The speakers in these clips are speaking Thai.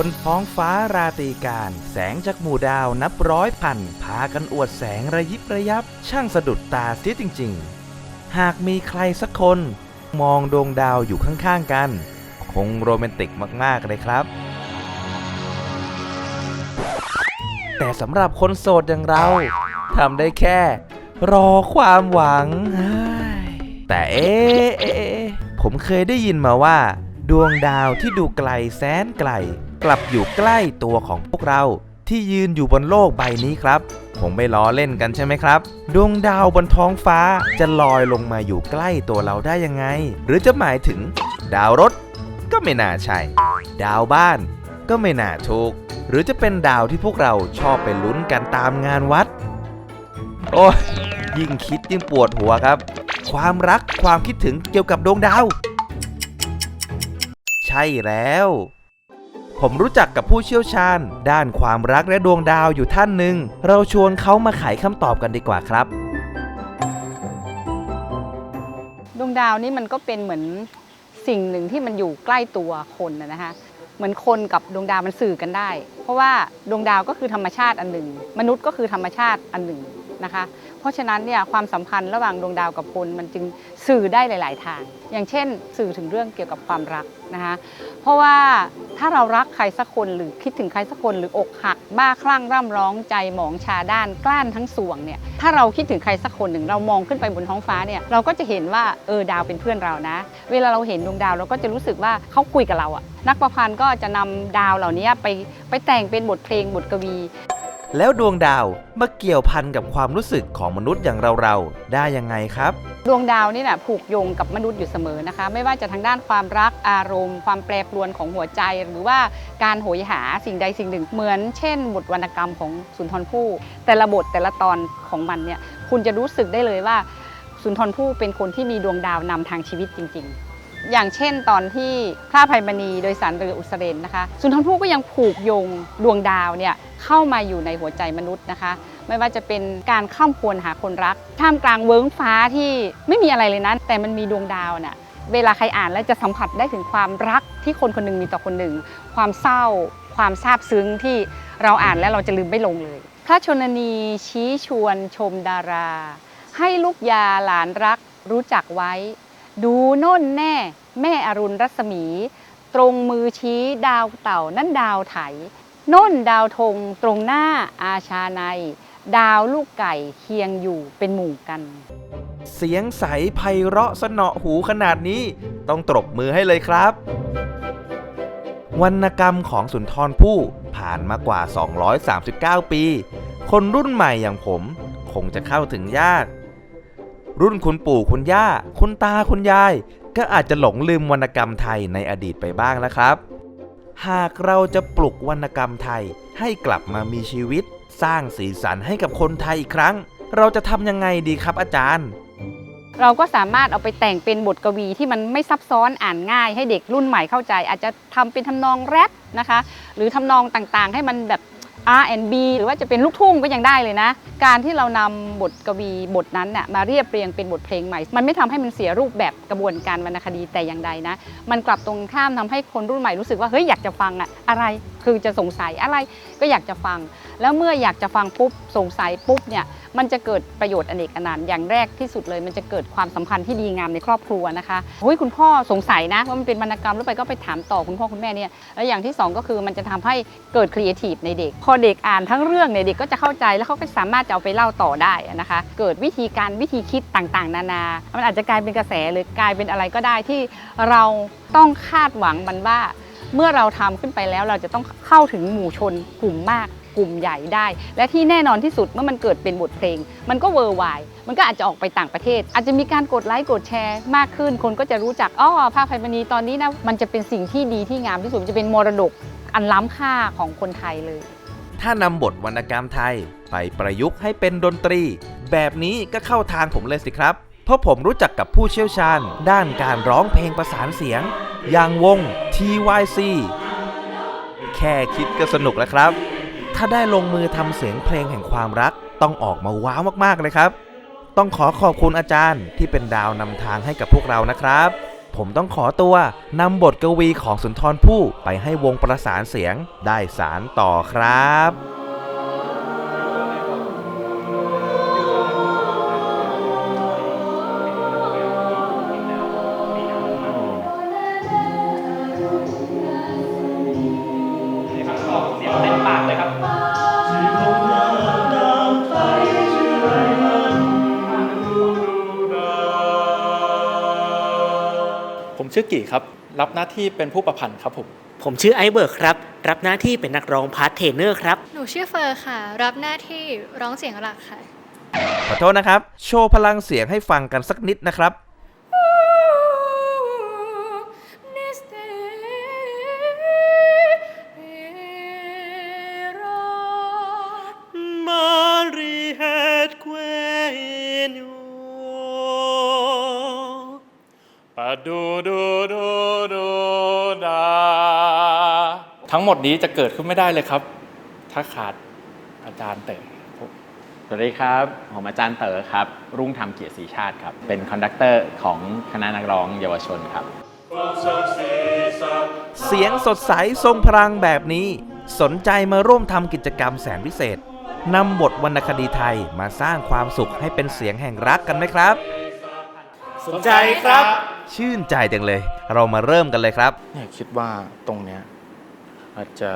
บนท้องฟ้าราตรีการ แสงจากหมู่ดาวนับร้อยพัน พากันอวดแสงระยิบระยับ ช่างสะดุดตาเสียจริง ๆ หากมีใครสักคน มองดวงดาวอยู่ข้างๆกัน คงโรแมนติกมาก ๆ เลยครับ แต่สำหรับคนโสดอย่างเราทำได้แค่ รอความหวัง แต่เอ๊ะผมเคยได้ยินมาว่า ดวงดาวที่ดูไกลแสนไกล กลับอยู่ใกล้ตัวของพวกเราที่ยืนอยู่บนโลกใบนี้ครับผมไม่ล้อเล่นกันใช่ไหมครับ ดวงดาวบนท้องฟ้าจะลอยลงมาอยู่ใกล้ตัวเราได้ยังไง หรือจะหมายถึง ดาวรถ ก็ไม่น่าใช่ ดาวบ้าน ก็ไม่น่าถูก หรือจะเป็นดาวที่พวกเราชอบไปลุ้นกันตามงานวัด โอ้ยยิ่งคิดยิ่งปวดหัวครับ ความรักความคิดถึงเกี่ยวกับดวงดาว ใช่แล้ว ผมรู้จักกับผู้เชี่ยวชาญ ด้านความรักและดวงดาวอยู่ท่านหนึ่ง เราชวนเขามาไขคำตอบกันดีกว่าครับ ดวงดาวนี่มันก็เป็นเหมือนสิ่งหนึ่งที่มันอยู่ใกล้ตัวคนนะนะคะ เหมือนคนกับดวงดาวมันสื่อกันได้ เพราะว่าดวงดาวก็คือธรรมชาติอันหนึ่ง มนุษย์ก็คือธรรมชาติอันหนึ่งนะคะ เพราะฉะนั้นเนี่ยความสัมพันธ์ระหว่างดวงดาวกับคนมันจึงสื่อได้หลาย ๆ ทาง อย่างเช่น สื่อถึงเรื่องเกี่ยวกับความรักนะคะ เพราะว่า ถ้าเรารักใครสักคนหรือคิดถึงใครสักคนหรืออกหัก บ้าคลั่งร่ำร้องใจหมองชาด้านกล้านทั้งสวงเนี่ยถ้าเราคิดถึงใครสักคนหนึ่งเรามองขึ้นไปบนท้องฟ้าเนี่ยเราก็จะเห็นว่าเออดาวเป็นเพื่อนเรานะ เวลาเราเห็นดวงดาวเราก็จะรู้สึกว่าเขาคุยกับเราอะนักประพันธ์ก็จะนำดาวเหล่านี้ไปไปแต่งเป็นบทเพลงบทกวี แล้วดวงดาวมาเกี่ยวพันกับความรู้สึกของมนุษย์อย่างเราๆ ได้ยังไงครับ ดวงดาวนี่แหละผูกโยงกับมนุษย์อยู่เสมอนะคะ ไม่ว่าจะทางด้านความรักอารมณ์ ความแปรปรวนของหัวใจ หรือว่าการโหยหาสิ่งใดสิ่งหนึ่งเหมือน เช่น บทวรรณกรรมของสุนทรภู่แต่ละบทแต่ละตอนของมันเนี่ยคุณจะรู้สึกได้เลยว่า สุนทรภู่เป็นคนที่มีดวงดาวนำทางชีวิตจริง ๆ อย่างเช่นตอนที่พระภัยมณีโดยสารเรืออุสเรนนะคะสุนทรภู่ก็ยังผูกโยงดวงดาวเนี่ยเข้ามาอยู่ในหัวใจมนุษย์นะคะ ไม่ว่าจะเป็นการข้ามควรหาคนรัก ท่ามกลางเวิ้งฟ้าที่ไม่มีอะไรเลยนะแต่มันมีดวงดาวน่ะเวลาใครอ่านแล้วจะสัมผัสได้ถึงความรักที่คนคนหนึ่งมีต่อคนหนึ่ง ความเศร้า ความซาบซึ้งที่เราอ่านแล้วเราจะลืมไม่ลงเลย พระชนนีชี้ชวนชมดารา ให้ลูกยาหลานรักรู้จักไว้ ดูโน่นแน่ แม่อรุณรัศมี ตรงมือชี้ดาวเต่านั่นดาวไถโน่นดาวธงตรงหน้าอาชาใน ดาวลูกไก่เคียงอยู่เป็นหมู่กัน เสียงใสไพเราะสนอหูขนาดนี้ ต้องตบมือให้เลยครับ วรรณกรรมของสุนทรภู่ผ่านมากว่า 239 ปี คนรุ่นใหม่อย่างผม คงจะเข้าถึงยาก รุ่นคุณปู่คุณย่า คุณตาคุณยาย ก็อาจจะหลงลืมวรรณกรรมไทยในอดีตไปบ้างแล้วครับ หากเราจะปลุกวรรณกรรมไทยให้กลับมามีชีวิต สร้างสีสันให้กับคนไทยอีกครั้ง เราจะทำยังไงดีครับอาจารย์ เราก็สามารถเอาไปแต่งเป็นบทกวีที่มันไม่ซับซ้อนอ่านง่าย ให้เด็กรุ่นใหม่เข้าใจ อาจจะทำเป็นทำนองแรปนะคะ หรือทำนองต่างๆ ให้มันแบบ R&B หรือว่าจะเป็นลูกทุ่งก็ยังได้เลยนะ การที่เรานำบทกวีบทนั้นน่ะมาเรียบเรียงเป็นบทเพลงใหม่ มันไม่ทำให้มันเสียรูปแบบกระบวนการวรรณคดีแต่อย่างใดนะ มันกลับตรงข้ามทำให้คนรุ่นใหม่รู้สึกว่าเฮ้ยอยากจะฟังอะอะไรคือจะสงสัยอะไรก็อยากจะฟัง แล้วเมื่ออยากจะฟังปุ๊บสงสัยปุ๊บเนี่ยมันจะเกิดประโยชน์อเนกอนันต์อย่างแรกที่สุดเลย มันจะเกิดความสัมพันธ์ที่ดีงามในครอบครัวนะคะเฮ้ยคุณพ่อสงสัยนะว่ามันเป็นวรรณกรรมแล้วไปก็ไปถามต่อคุณพ่อคุณแม่เนี่ยแล้วอย่างที่สองก็คือมันจะทำให้เกิดครีเอทีฟในเด็ก พอเด็กอ่านทั้งเรื่องเนี่ยเด็กก็จะเข้าใจแล้วเขาก็สามารถจะเอาไปเล่าต่อได้นะคะ เกิดวิธีการวิธีคิดต่างๆ นานา มันอาจจะกลายเป็นกระแสหรือกลายเป็นอะไรก็ได้ที่เราต้องคาดหวังมันว่า เมื่อเราทำขึ้นไปแล้วเราจะต้องเข้าถึงหมู่ชนกลุ่มมาก กลุ่มใหญ่ได้ และที่แน่นอนที่สุดเมื่อมันเกิดเป็นบทเพลง มันก็เวอร์ไวมันก็อาจจะออกไปต่างประเทศ อาจจะมีการกดไลค์กดแชร์มากขึ้น คนก็จะรู้จักอ้อภาพไพมณีตอนนี้นะมันจะเป็นสิ่งที่ดีที่งามที่สุดจะเป็นมรดกอันล้ำค่าของคนไทยเลย ถ้านำบทวรรณกรรมไทยไปประยุกต์ให้เป็นดนตรี แบบนี้ก็เข้าทางผมเลยสิครับ เพราะผมรู้จักกับผู้เชี่ยวชาญ ด้านการร้องเพลงประสานเสียง อย่างวง TYC แค่คิดก็สนุกแล้วครับ ถ้าได้ลงมือทำเสียงเพลงแห่งความรักต้องออกมาว้าวมากๆเลยครับ ต้องขอขอบคุณอาจารย์ที่เป็นดาวนำทางให้กับพวกเรานะครับ ผมต้องขอตัวนำบทกวีของสุนทรภู่ไปให้วงประสานเสียงได้สารต่อครับ ผมชื่อกี่ครับ รับหน้าที่เป็นผู้ประพันธ์ครับผม ผมชื่อไอเบิร์กครับ รับหน้าที่เป็นนักร้องพาร์ทเทรนเนอร์ครับ หนูชื่อเฟอร์ค่ะ รับหน้าที่ร้องเสียงหลักค่ะ ขอโทษนะครับ โชว์พลังเสียงให้ฟังกันสักนิดนะครับ หมดนี้จะเกิดขึ้นไม่ได้เลยครับ ถ้าขาดอาจารย์เต๋อสวัสดีครับ ผมอาจารย์เต๋อครับ รุ่งธรรมเกียรติศรีชาติครับ เป็นคอนดักเตอร์ของคณะนักร้องเยาวชนครับ เสียงสดใสทรงพลังแบบนี้ สนใจมาร่วมทำกิจกรรมแสนพิเศษนำบทวรรณคดีไทยมาสร้างความสุขให้เป็นเสียงแห่งรักกันไหมครับ สนใจครับ ชื่นใจจังเลย เรามาเริ่มกันเลยครับ เนี่ยคิดว่าตรงเนี้ย อาจจะ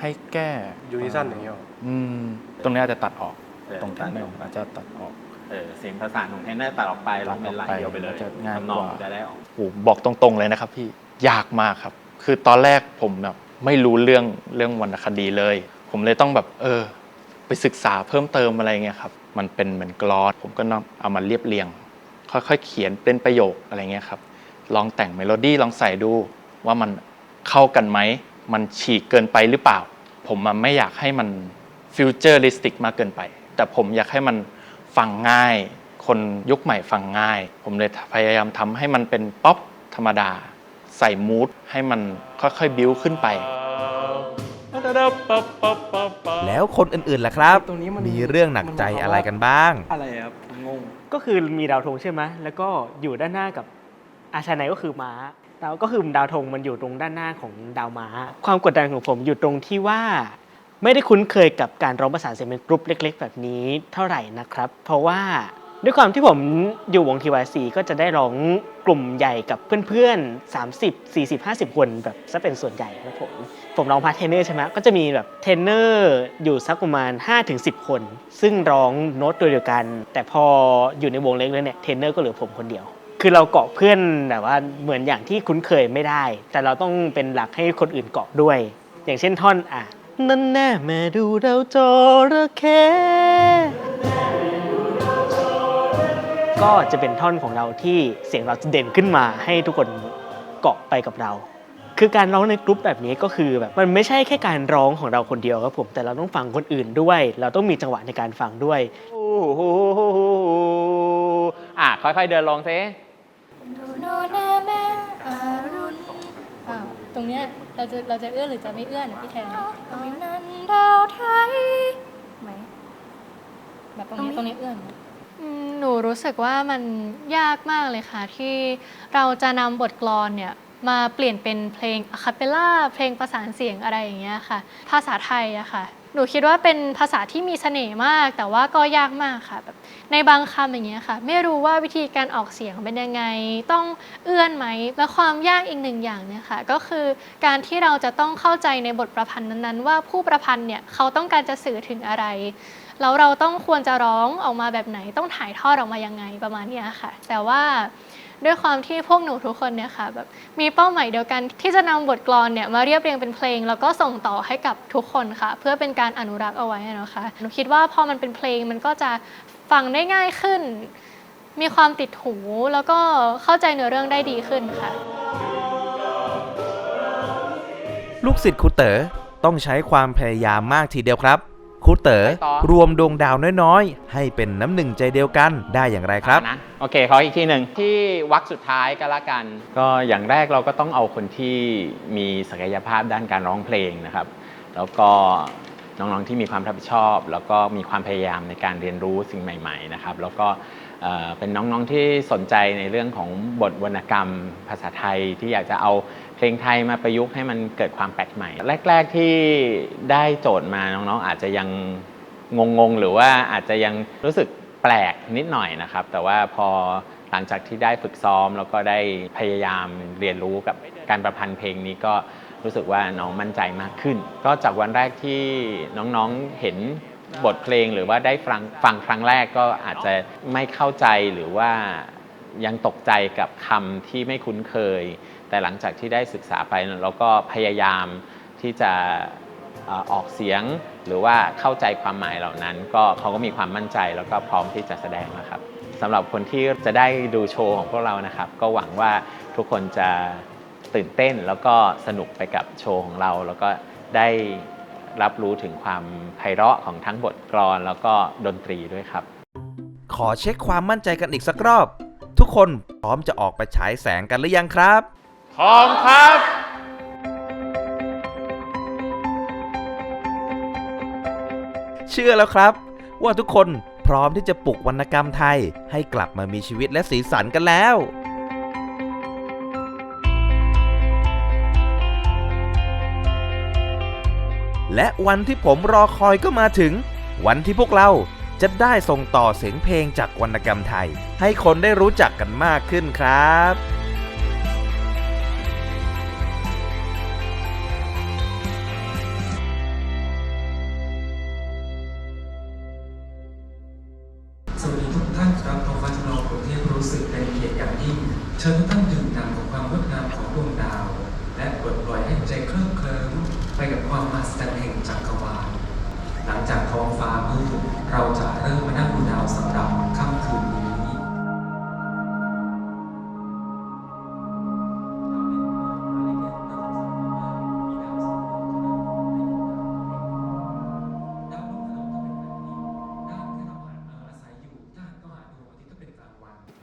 ให้แก้ยูนิซันอย่างเงี้ยหรออืมตรงเนี้ยอาจจะตัดออกเออตรงที่หนึ่งอาจจะตัดออก เออเสียงภาษาหนุ่มเทนเนอร์ตัดออกไปลองเป็นลายเดียวไปเลยจะง่ายกว่าทำนองจะได้ออก โอ้โหบอกตรงๆเลยนะครับพี่ยากมากครับ คือตอนแรกผมแบบไม่รู้เรื่องเรื่องวรรณคดีเลย ผมเลยต้องแบบเออ ไปศึกษาเพิ่มเติมอะไรเงี้ยครับ มันเป็นเหมือนกรอนผมก็นำเอามาเรียบเรียง ค่อยๆเขียนเป็นประโยคอะไรเงี้ยครับ ลองแต่งเมโลดี้ลองใส่ดูว่ามันเข้ากันไหม มันฉีกเกินไปหรือเปล่า ผมมันไม่อยากให้มันฟิวเจอริสติกมากเกินไป แต่ผมอยากให้มันฟังง่าย คนยุคใหม่ฟังง่าย ผมเลยพยายามทำให้มันเป็นป๊อปธรรมดา ใส่มูดให้มันค่อยๆบิ้วขึ้นไป แล้วคนอื่นๆล่ะครับ ตรงนี้มันมีเรื่องหนักใจอะไรกันบ้าง อะไรครับงง ก็คือมีดาวธงใช่ไหม แล้วก็อยู่ด้านหน้ากับอาชาไนก็คือม้า ดาวก็คือดาวธงมันอยู่ตรงด้านหน้าของดาวม้า ความกดดันของผมอยู่ตรงที่ว่า ไม่ได้คุ้นเคยกับการร้องประสานเสียงเป็นกรุ๊ปเล็ก ๆ แบบนี้เท่าไหร่นะครับ เพราะว่าด้วยความที่ผมอยู่วงทีวายซีก็จะได้ร้องกลุ่มใหญ่กับเพื่อนๆ 30 40 50 คนแบบซะเป็นส่วนใหญ่ครับผม ผมร้องพาร์ทเทนเนอร์ใช่ไหมก็จะมีแบบเทนเนอร์อยู่สักประมาณ 5-10 คน ซึ่งร้องโน้ตตัวเดียวกัน แต่พออยู่ในวงเล็กแล้วเนี่ยเทนเนอร์ก็เหลือผมคนเดียว คือเราเกาะเพื่อนแบบว่าเหมือนอย่างที่คุ้นเคยไม่ได้ แต่เราต้องเป็นหลักให้คนอื่นเกาะด้วย อย่างเช่นท่อนอะนั่นแน่แม่ดูเราจระเข้ก็จะเป็นท่อนของเราที่เสียงเราจะเด่นขึ้นมาให้ทุกคนเกาะไปกับเรา คือการร้องในกรุ๊ปแบบนี้ก็คือแบบมันไม่ใช่แค่การร้องของเราคนเดียวครับผม แต่เราต้องฟังคนอื่นด้วย เราต้องมีจังหวะในการฟังด้วย โอ้โหอะค่อยๆเดินลงซิ โนนาแม่อารุณอ้าวตรงเนี้ยเราจะเราจะเอื้อนหรือจะไม่เอื้อนอะพี่แทนตรงนั้นดาวไทยไหมแบบตรงนี้ตรงนี้เอื้อนไหมอืมหนูรู้สึกว่ามันยากมากเลยค่ะ ที่เราจะนำบทกลอนเนี่ย มาเปลี่ยนเป็นเพลงอะคาเปลล่าเพลงประสานเสียงอะไรอย่างเงี้ยค่ะ ภาษาไทยอะค่ะ หนูคิดว่าเป็นภาษาที่มีเสน่ห์มาก แต่ว่าก็ยากมากค่ะแบบในบางคำอย่างเงี้ยค่ะ ไม่รู้ว่าวิธีการออกเสียงเป็นยังไง ต้องเอื้อนไหม และความยากอีกหนึ่งอย่างเนี่ยค่ะ ก็คือการที่เราจะต้องเข้าใจในบทประพันธ์นั้นๆ ว่าผู้ประพันธ์เนี่ยเขาต้องการจะสื่อถึงอะไรแล้วเราต้องควรจะร้องออกมาแบบไหน ต้องถ่ายทอดออกมายังไงประมาณนี้ค่ะ แต่ว่า ด้วยความที่พวกหนูทุกคนเนี่ยค่ะแบบมีเป้าหมายเดียวกันที่จะนำบทกลอนเนี่ยมาเรียบเรียงเป็นเพลง แล้วก็ส่งต่อให้กับทุกคนค่ะ เพื่อเป็นการอนุรักษ์เอาไว้นะคะหนูคิดว่าพอมันเป็นเพลงมันก็จะฟังได้ง่ายขึ้น มีความติดหูแล้วก็เข้าใจเนื้อเรื่องได้ดีขึ้นค่ะ ลูกศิษย์ครูเต๋อต้องใช้ความพยายามมากทีเดียวครับ ครูเต๋อไปต่อ รวมดวงดาวน้อยๆ ให้เป็นน้ำหนึ่งใจเดียวกันได้อย่างไรครับ นะโอเคขออีกทีหนึ่งที่วักสุดท้ายก็แล้วกัน ก็อย่างแรกเราก็ต้องเอาคนที่มีศักยภาพด้านการร้องเพลงนะครับ แล้วก็น้องๆที่มีความรับผิดชอบ แล้วก็มีความพยายามในการเรียนรู้สิ่งใหม่ ๆนะครับ แล้วก็เอ่อเป็นน้องๆที่สนใจในเรื่องของบทวรรณกรรมภาษาไทยที่อยากจะเอาเพ ลงไทยมาประยุกต์ให้มันเกิดความแปลกใหม่ แรก ๆที่ได้โจทย์มาน้องๆ อาจจะยังงงๆ หรือว่าอาจจะยังรู้สึกแปลกนิดหน่อยนะครับ แต่ว่าพอหลังจากที่ได้ฝึกซ้อม แล้วก็ได้พยายามเรียนรู้กับการประพันธ์เพลงนี้ก็รู้สึกว่าน้องมั่นใจมากขึ้น ก็จากวันแรกที่น้องๆเห็นบทเพลงหรือว่าได้ฟังฟังครั้งแรกก็อาจจะไม่เข้าใจหรือว่ายังตกใจกับคำที่ไม่คุ้นเคย แต่หลังจากที่ได้ศึกษาไปเราก็พยายามที่จะออออกเสียงหรือว่าเข้าใจความหมายเหล่านั้น ก็เขาก็มีความมั่นใจแล้วก็พร้อมที่จะแสดงนะครับสำหรับคนที่จะได้ดูโชว์ของพวกเรานะครับ ก็หวังว่าทุกคนจะตื่นเต้นแล้วก็สนุกไปกับโชว์ของเรา แล้วก็ได้รับรู้ถึงความไพเราะของทั้งบทกลอนแล้วก็ดนตรีด้วยครับ ขอเช็คความมั่นใจกันอีกสักรอบ ทุกคนพร้อมจะออกไปฉายแสงกันหรือยังครับ พร้อมครับ เชื่อแล้วครับ ว่าทุกคนพร้อมที่จะปลุกวรรณกรรมไทย ให้กลับมามีชีวิตและสีสันกันแล้ว และวันที่ผมรอคอยก็มาถึง วันที่พวกเราจะได้ส่งต่อเสียงเพลงจากวรรณกรรมไทย ให้คนได้รู้จักกันมากขึ้นครับ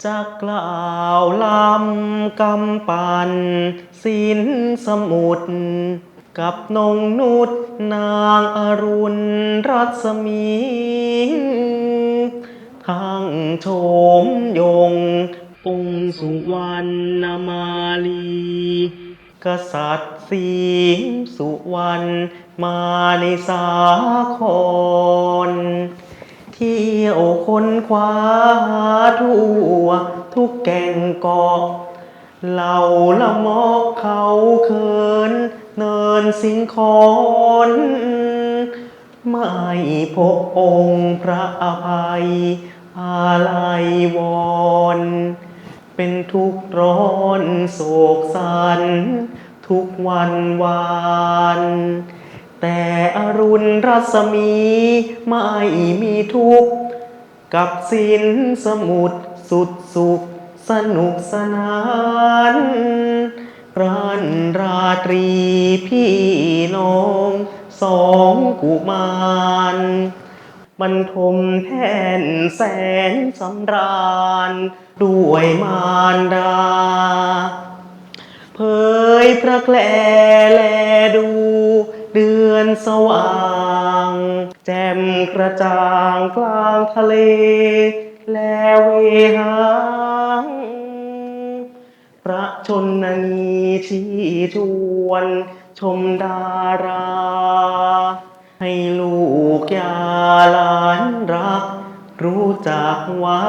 จะกล่าวลำกำปันสินสมุทรกับนงนุษนางอรุณรัศมี ทั้งโฉมยงองสุวรรณมาลี กษัตริย์สีสุวรรณมาในสาคร ที่ยวคนคว้าทั่ว ทุกแก่งเกาะเหล่าละมอกเขาเคิน เนินสิงคอนไม่พบองค์พระอภัย อาลัยวอนเป็นทุกข์ร้อนโศกสัน ทุกวันวาน แต่อรุณรัศมีไม่มีทุกข์ กับสินสมุทรสุดสุข สนุกสนานรันราตรีพี่น้องสองกุมารบรรทมแทนแสนสำราญ ด้วยมารดา เผยพระแกลแล สว่าง แจ่มกระจ่างกลางทะเล แลเวหางพระชนนีชีชวน ชมดารา ให้ลูกยาหลานรัก รู้จักไว้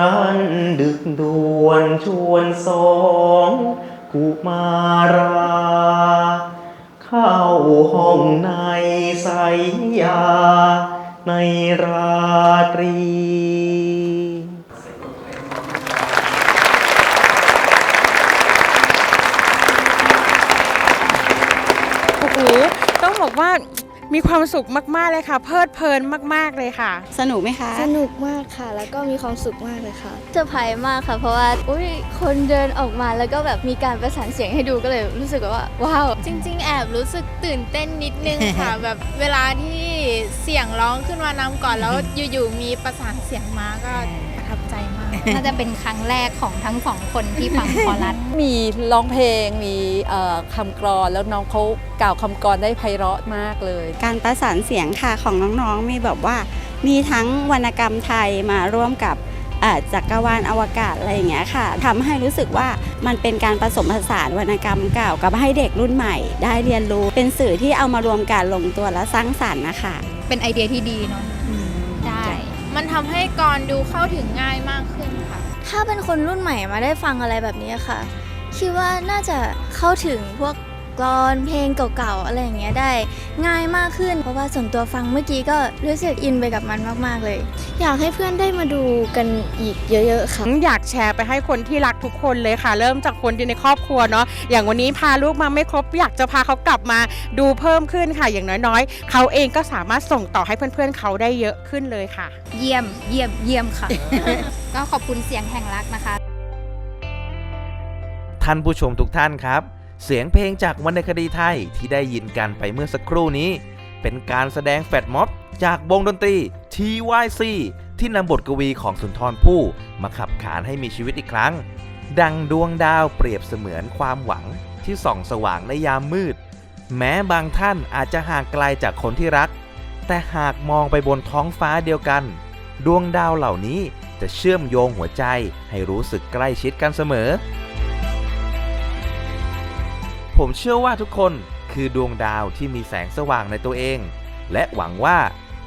รั้นดึกดวนชวนสองกุมารา เข้าห้องในใสยา ในราตรี โอ้โหต้องบอกว่า มีความสุขมากๆเลยค่ะ เพลิดเพลินมากๆเลยค่ะ สนุกไหมคะ สนุกมากค่ะ แล้วก็มีความสุขมากเลยค่ะเซอร์ไพรส์มากค่ะ เพราะว่าอุ้ยคนเดินออกมาแล้วก็แบบมีการประสานเสียงให้ดูก็เลยรู้สึกว่าว้าวจริง ๆ แอบรู้สึกตื่นเต้นนิดนึงค่ะ แบบเวลาที่เสียงร้องขึ้นมานำก่อนแล้วอยู่ๆมีประสานเสียงมาก็ประทับใจมาก น่าจะเป็นครั้งแรกของทั้งสองคนที่ฟังคอรัส มีร้องเพลงมีเอ่อคำกรอนแล้วน้องเขากล่าวคำกรอนได้ไพเราะมากเลย การประสานเสียงค่ะของน้องๆมีแบบว่า มีทั้งวรรณกรรมไทยมาร่วมกับเอ่อจักรวาลอวกาศอะไรอย่างเงี้ยค่ะทำให้รู้สึกว่ามันเป็นการผสมผสานวรรณกรรมเก่ากับให้เด็กรุ่นใหม่ ได้เรียนรู้เป็นสื่อที่เอามารวมกันลงตัวและสร้างสรรค์นะคะ เป็นไอเดียที่ดีเนาะได้ มันทำให้กรดูเข้าถึงง่ายมากขึ้นค่ะ ถ้าเป็นคนรุ่นใหม่มาได้ฟังอะไรแบบนี้ค่ะ คิดว่าน่าจะเข้าถึงพวก กลอนเพลงเก่าๆอะไรอย่างเงี้ยได้ง่ายมากขึ้น เพราะว่าส่วนตัวฟังเมื่อกี้ก็รู้สึกอินไปกับมันมากๆเลย อยากให้เพื่อนได้มาดูกันอีกเยอะๆค่ะอยากแชร์ไปให้คนที่รักทุกคนเลยค่ะ เริ่มจากคนที่ในครอบครัวเนาะอย่างวันนี้พาลูกมาไม่ครบ อยากจะพาเขากลับมาดูเพิ่มขึ้นค่ะ อย่างน้อยๆ เขาเองก็สามารถส่งต่อให้เพื่อนๆเขาได้เยอะขึ้นเลยค่ะ เยี่ยมเยี่ยมเยี่ยมค่ะ ก็ขอบคุณเสียงแห่งรักนะคะ ท่านผู้ชมทุกท่านครับ เสียงเพลงจากวรรณคดีไทยที่ได้ยินกันไปเมื่อสักครู่นี้ เป็นการแสดงแฟดม็อบจากวงดนตรี TYC ที่นำบทกวีของสุนทรภู่มาขับขานให้มีชีวิตอีกครั้ง ดังดวงดาวเปรียบเสมือนความหวังที่ส่องสว่างในยามมืด แม้บางท่านอาจจะห่างไกลจากคนที่รัก แต่หากมองไปบนท้องฟ้าเดียวกัน ดวงดาวเหล่านี้จะเชื่อมโยงหัวใจให้รู้สึกใกล้ชิดกันเสมอ ผมเชื่อว่าทุกคนคือดวงดาวที่มีแสงสว่างในตัวเอง และหวังว่า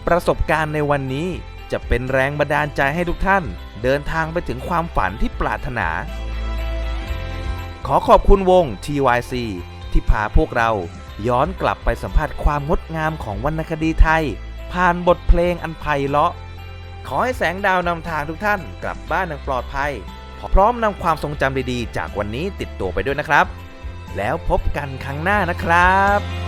ประสบการณ์ในวันนี้จะเป็นแรงบันดาลใจให้ทุกท่าน เดินทางไปถึงความฝันที่ปรารถนา ขอขอบคุณวง TYC ที่พาพวกเราย้อนกลับไปสัมผัสความงดงามของวรรณคดีไทย ผ่านบทเพลงอันไพเราะ ขอให้แสงดาวนำทางทุกท่านกลับบ้านอย่างปลอดภัย พร้อมนำความทรงจำดีๆ จากวันนี้ติดตัวไปด้วยนะครับ แล้วพบกันครั้งหน้านะครับ